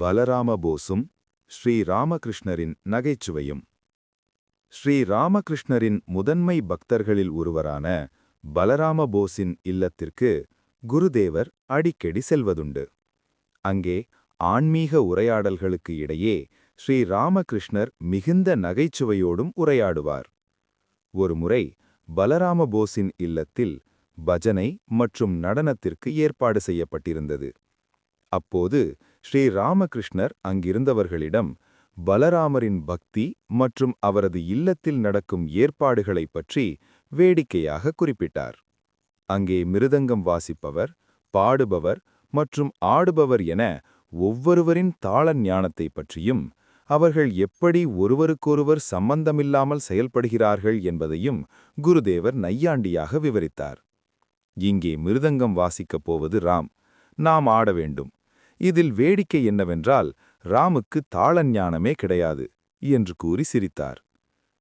பலராம போஸும் ஸ்ரீ ராமகிருஷ்ணரின் நகைச்சுவையும். ஸ்ரீ ராமகிருஷ்ணரின் முதன்மை பக்தர்களில் ஒருவரான பலராம போஸின் இல்லத்திற்கு குருதேவர் அடிக்கடி செல்வதுண்டு. அங்கே ஆன்மீக உரையாடல்களுக்கு இடையே ஸ்ரீ ராமகிருஷ்ணர் மிகுந்த நகைச்சுவையோடும் உரையாடுவார். ஒருமுறை பலராம போஸின் இல்லத்தில் பஜனை மற்றும் நடனத்திற்கு ஏற்பாடு செய்யப்பட்டிருந்தது. அப்போது ஸ்ரீ ராமகிருஷ்ணர் அங்கிருந்தவர்களிடம் பலராமரின் பக்தி மற்றும் அவரது இல்லத்தில் நடக்கும் ஏற்பாடுகளைப் பற்றி வேடிக்கையாக குறிப்பிட்டார். அங்கே மிருதங்கம் வாசிப்பவர் பாடுபவர் மற்றும் ஆடுபவர் என ஒவ்வொருவரின் தாள ஞானத்தை பற்றியும் அவர்கள் எப்படி ஒருவருக்கொருவர் சம்பந்தமில்லாமல் செயல்படுகிறார்கள் என்பதையும் குருதேவர் நையாண்டியாக விவரித்தார். இங்கே மிருதங்கம் வாசிக்கப் போவது ராம். நாம் ஆட வேண்டும். இதில் வேடிக்கை என்னவென்றால் ராமுக்கு தாள ஞானமே கிடையாது என்று கூறி சிரித்தார்.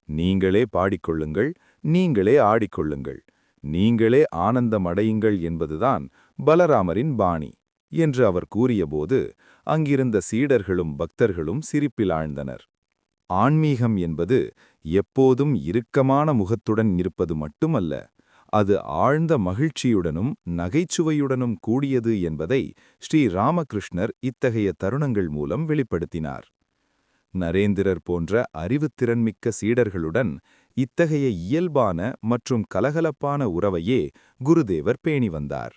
நீங்களே பாடிக்கொள்ளுங்கள் நீங்களே ஆடிக்கொள்ளுங்கள் நீங்களே ஆனந்தமடையுங்கள் என்பதுதான் பலராமரின் பாணி என்று அவர் கூறியபோது அங்கிருந்த சீடர்களும் பக்தர்களும் சிரிப்பில் ஆழ்ந்தனர். ஆன்மீகம் என்பது எப்போதும் இறுக்கமான முகத்துடன் இருப்பது மட்டுமல்ல அது ஆழ்ந்த மகிழ்ச்சியுடனும் நகைச்சுவையுடனும் கூடியது என்பதை ஸ்ரீ ராமகிருஷ்ணர் இத்தகைய தருணங்கள் மூலம் வெளிப்படுத்தினார். நரேந்திரர் போன்ற அறிவுத்திறன்மிக்க சீடர்களுடன் இத்தகைய இயல்பான மற்றும் கலகலப்பான உறவையே குருதேவர் பேணி வந்தார்.